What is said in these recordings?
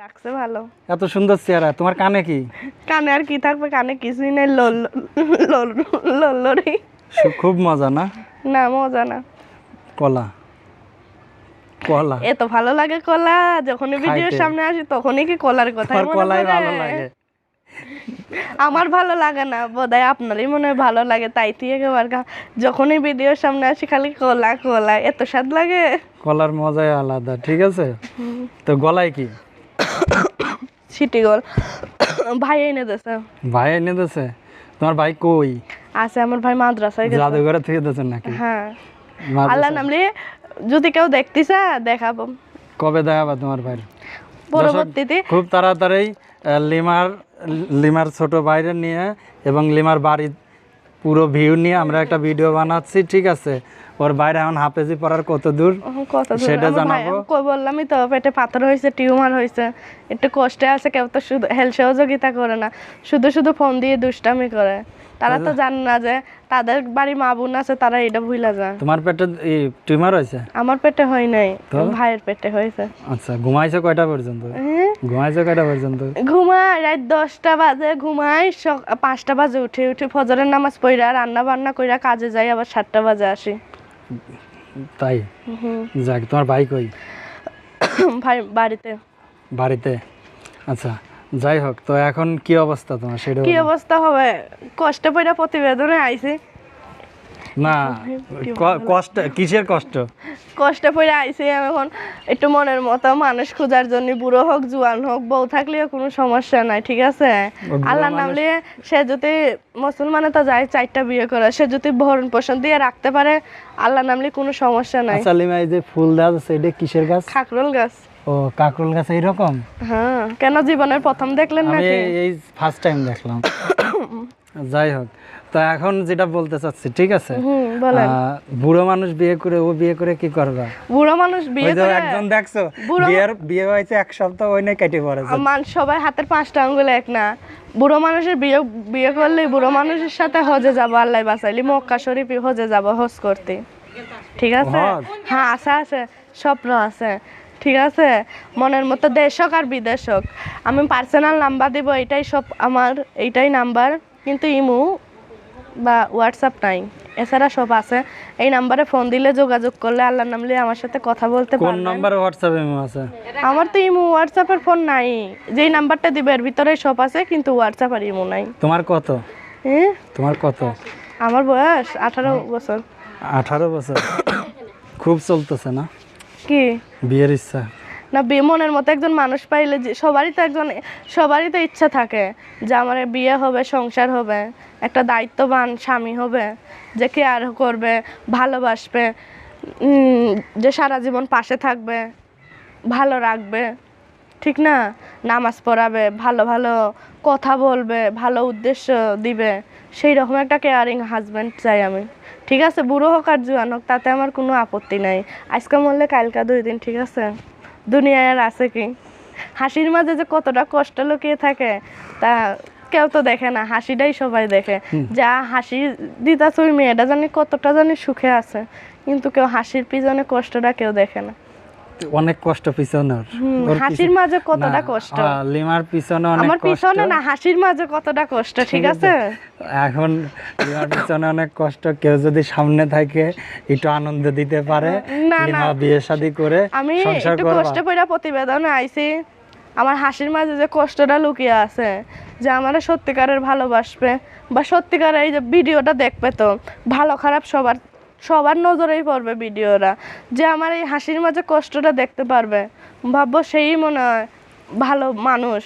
রাখছে ভালো। এত সুন্দর চেহারা তোমার কানে কি? কানে আর কি থাকবে কানে কিছুই নেই লোল লোল লোল্লরি খুব মজা না? না মজা না। কলা। কলা। এত ভালো লাগে কলা যখনই ভিডিওর সামনে আসি তখনই কি কলার কথা কলাই ভালো লাগে। আমার ভালো লাগে না বোধহয় আপনারই মনে হয় ভালো লাগে তাই থেকে এবার যখনই ভিডিওর সামনে আসি খালি কলা কলা এত স্বাদ লাগে। কলার মজাই আলাদা ঠিক আছে? তো গলায় কি? সিটি গোল। ভাই এনে দিয়েছে ভাই এনে দিছে? তোমার ভাই কই? আছে আমার ভাই মাদ্রাসায় গেছে। জাদুঘরে থেকে দিয়েছেন নাকি? হ্যাঁ। আল্লাহ নামলে যদি কেউ দেখতেছে দেখাবো। কবে দেখাবা তোমার ভাই পরবর্তীতে খুব তাড়াতাড়ি লিমার লিমার ছোট বাইরে নিয়ে এবং লিমার বাড়ির পুরো ভিউ নিয়ে আমরা একটা ভিডিও বানাচ্ছি ঠিক আছে? ওর বাইরে এখন হাফেজি পড়ার কত দূর? সেটা জানাব। কই বললামই তো পেটে পাথর হয়েছে টিউমার হয়েছে। একটু কষ্টে আছে কেউ তো শুধু হেল্প সহযোগিতা করে না। শুধু শুধু ফোন দিয়ে দুষ্টামি করে। তারা তো জানে না যে তাদের বাড়ি মা বোন আছে তারা এটা ভুলে যায়। তোমার পেটে টিউমার হয়েছে? আমার পেটে হয় নাই ভাইয়ের পেটে হয়েছে। আচ্ছা ঘুমাইছো কয়টা পর্যন্ত? ঘুমাইছো কয়টা পর্যন্ত? ঘুমাই রাত দশটা বাজে ঘুমাই পাঁচটা বাজে উঠে উঠে ফজরের নামাজ পড়া রান্না বান্না কইরা কাজে যাই আবার সাতটা বাজে আসি। তাই? যাক তোমার ভাই কই? ভাই বাড়িতে। বাড়িতে? আচ্ছা যাই হোক তো এখন কি অবস্থা তোমার? সেটা কি অবস্থা হবে? কষ্টে পড়া প্রতিবেদনে আইছি। না কষ্ট কিসের কষ্ট? কষ্টে পড়ে আইছি এখন একটু মনের মতো মানুষ খোঁজার জন্য বুড়ো হোক জোয়ান হোক বউ থাকলেও কোনো সমস্যা নাই ঠিক আছে? নামলে সে যদি মুসলমানে তো যায় চারটা বিয়ে করে সে যদি ভরণ পোষণ দিয়ে রাখতে পারে আল্লাহ নামলে কোনো সমস্যা নাই। আচ্ছা লিমা এই যে ফুল দেওয়া যাচ্ছে এটা কিসের গাছ? খাকরোল গাছ। ও কাকরোল গাছ এইরকম? হ্যাঁ কেন জীবনের প্রথম দেখলেন নাকি? এই ফার্স্ট টাইম দেখলাম। যাই হোক তো এখন যেটা বলতে চাচ্ছি ঠিক আছে? বুড়ো মানুষ বিয়ে করে ও বিয়ে করে কি করবা? বুড়ো মানুষ বিয়ে করে একজন দেখছ বিয়ের বিয়ে হয়েছে এক সপ্তাহ ওই নিয়ে কেটে পড়েছে মান সবাই হাতের পাঁচটা আঙ্গুল এক না। বুড়ো মানুষের বিয়ে বিয়ে করলে বুড়ো মানুষের সাথে হজে যাব আল্লাহ বাঁচাইলি মক্কা শরীফ হজে যাব হজ করতে। ঠিক আছে? হ্যাঁ আশা আছে স্বপ্ন আছে। ঠিক আছে? মনের মতো দেশক আর বিদেশক আমি পার্সোনাল নাম্বার দিব এটাই সব আমার এইটাই নাম্বার কিন্তু ইমু বা হোয়াটসঅ্যাপ নাই। এছাড়া সব আছে। এই নাম্বারে ফোন দিলে যোগাযোগ করলে আল্লাহর নামলে আমার সাথে কথা বলতে কোন পারবেন। নাম্বারে হোয়াটসঅ্যাপ এমো আছে? আমার তো ইমো হোয়াটসঅ্যাপের ফোন নাই। যেই নাম্বারটা দিবে এর ভিতরে সব আছে কিন্তু হোয়াটসঅ্যাপ আর ইমো নাই। তোমার কত? হ্যাঁ তোমার কত? আমার বয়স আঠারো বছর। আঠারো বছর। খুব চলতেছে না? কি? বিয়ের ইচ্ছা। না মনের মতো একজন মানুষ পাইলে যে সবারই তো একজন সবারই তো ইচ্ছা থাকে যে আমার বিয়ে হবে, সংসার হবে, একটা দায়িত্ববান স্বামী হবে, যে কেয়ার করবে, ভালোবাসবে যে সারা জীবন পাশে থাকবে, ভালো রাখবে, ঠিক না? নামাজ পড়াবে, ভালো ভালো কথা বলবে, ভালো উদ্দেশ্য দিবে, সেই রকম একটা কেয়ারিং হাজব্যান্ড চাই আমি। ঠিক আছে? বুড়ো হোক আর জোয়ান হোক, তাতে আমার কোনো আপত্তি নাই। আজকে মরলে কালকা দুই দিন, ঠিক আছে? দুনিয়ায় আর আছে কি? হাসির মাঝে যে কতটা কষ্ট লুকিয়ে থাকে তা কেউ তো দেখে না হাসিটাই সবাই দেখে। যা হাসি দিতাছে ওই মেয়েটা জানি কতটা জানি সুখে আছে কিন্তু কেউ হাসির পিছনে কষ্টটা কেউ দেখে না। অনেক কষ্ট পিছনে ওর। হুম, ওর হাসির মাঝে কতটা কষ্ট? লিমার পিছনে অনেক আমার পিছনে না হাসির মাঝে কতটা কষ্ট ঠিক আছে? এখন লিমার পিছনে অনেক কষ্ট কেউ যদি সামনে থাকে একটু আনন্দ দিতে পারে। লিমা। বিয়ে শাদী করে আমি একটু কষ্ট পড়া প্রতিবেদনে আইছি আমার হাসির মাঝে যে কষ্টটা লুকিয়ে আছে যে আমার সত্যিকারের ভালোবাসবে বা সত্যিকারের এই যে ভিডিওটা দেখবে তো ভালো খারাপ সবার সবার নজরেই পড়বে ভিডিওরা যে আমার এই হাসির মাঝে কষ্টটা দেখতে পারবে। ভাববো সেই মনে হয় ভালো মানুষ।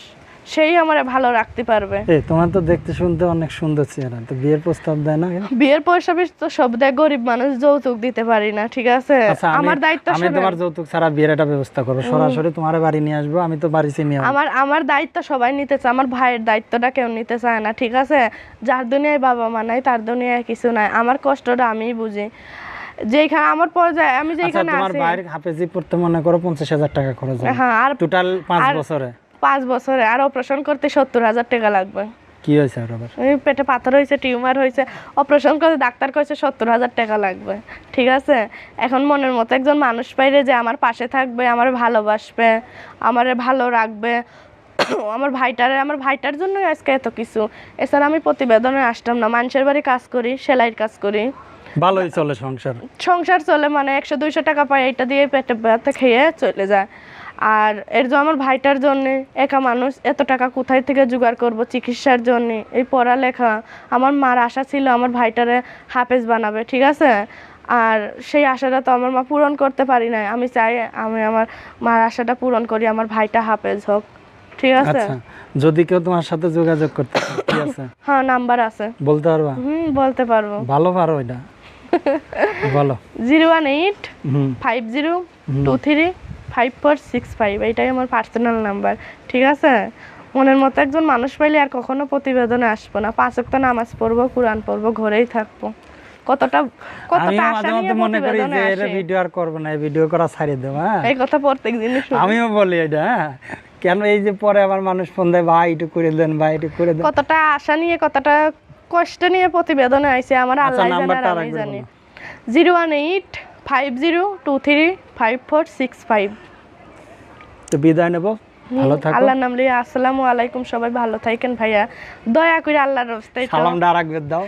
সেই আমার ভালো রাখতে পারবে। তোমার তো দেখতে শুনতে অনেক সুন্দর চেহারা। তো বিয়ের প্রস্তাব দেয় না বিয়ের বেশ তো সব দেয় গরিব মানুষ যৌতুক দিতে পারি না ঠিক আছে? আচ্ছা আমার দায়িত্ব আমি তোমার যৌতুক ছাড়া বিয়ের একটা ব্যবস্থা করব। সরাসরি তোমার বাড়ি নিয়ে আসব আমি তো বাড়ি চিনি আমার। আমার দায়িত্ব সবাই নিতে চায় আমার ভাইয়ের দায়িত্বটা কেউ নিতে চায় না ঠিক আছে? যার দুনিয়ায় বাবা মা নাই তার দুনিয়ায় কিছু নাই। আমার কষ্টটা আমিই বুঝি। যেখানে আমার পর্যায়ে আমি আচ্ছা যেখানে তোমার আছি। হাফেজি পড়তে মনে করো পঞ্চাশ হাজার টাকা খরচ হ্যাঁ আর টোটাল পাঁচ বছরে। পাঁচ বছরে আর অপারেশন করতে সত্তর হাজার টাকা লাগবে। কি হয়েছে আবার? পেটে পাথর হয়েছে টিউমার হয়েছে অপারেশন করে ডাক্তার কইছে সত্তর হাজার টাকা লাগবে ঠিক আছে? এখন মনের মতো একজন মানুষ পাইলে যে আমার পাশে থাকবে আমার ভালোবাসবে আমারে ভালো রাখবে আমার ভাইটার আমার ভাইটার জন্যই আজকে এত কিছু। এছাড়া আমি প্রতিবেদনে আসতাম না মানুষের বাড়ি কাজ করি সেলাইয়ের কাজ করি। ভালোই চলে সংসার। সংসার চলে মানে একশো দুইশো টাকা পাই এটা দিয়ে পেটে খেয়ে চলে যায়। আর এর জন্য আমার ভাইটার জন্যে একা মানুষ এত টাকা কোথায় থেকে জোগাড় করব চিকিৎসার জন্য? এই পড়ালেখা আমার মার আশা ছিল আমার ভাইটারে হাফেজ বানাবে ঠিক আছে? আর সেই আশাটা তো আমার মা পূরণ করতে পারি নাই। আমি চাই আমি আমার মার আশাটা পূরণ করি আমার ভাইটা হাফেজ হোক ঠিক আছে? আচ্ছা যদি কেউ তোমার সাথে যোগাযোগ করতে আছে? হ্যাঁ নাম্বার আছে। বলতে পারবা? হুম বলতে পারব। ভালো পারো এটা বলো। Zero one eight five zero two three five four six five এইটাই আমার পার্সোনাল নাম্বার ঠিক আছে? মনের মতো একজন মানুষ পাইলে আর কখনো প্রতিবেদনে আসব না। পাঁচ ওয়াক্ত নামাজ পড়ব কোরআন পড়ব ঘরেই থাকব। কতটা কতটা আশা নিয়ে মনে করি যে প্রতিবেদনে ভিডিও আর করব না এই ভিডিও করা ছাড়িয়ে দেবো হ্যাঁ? এই কথা শুনি। আমিও বলি এটা হ্যাঁ? কেন এই যে পরে আবার মানুষ ফোন দেয় ভাই একটু করে দেন ভাই একটু করে দেন। কতটা আশা নিয়ে কতটা কষ্ট নিয়ে প্রতিবেদনে আইছে আমার আচ্ছা আল্লাহ জানে আর আমি জানি। Zero one eight five zero two three five four six five তো বিদায় নেব। ভালো থাকো। আল্লাহর নাম লিয়ে আসসালামু আলাইকুম সবাই ভালো থাকেন ভাইয়া। দয়া করে আল্লাহর রাস্তায় সালামটা দাও।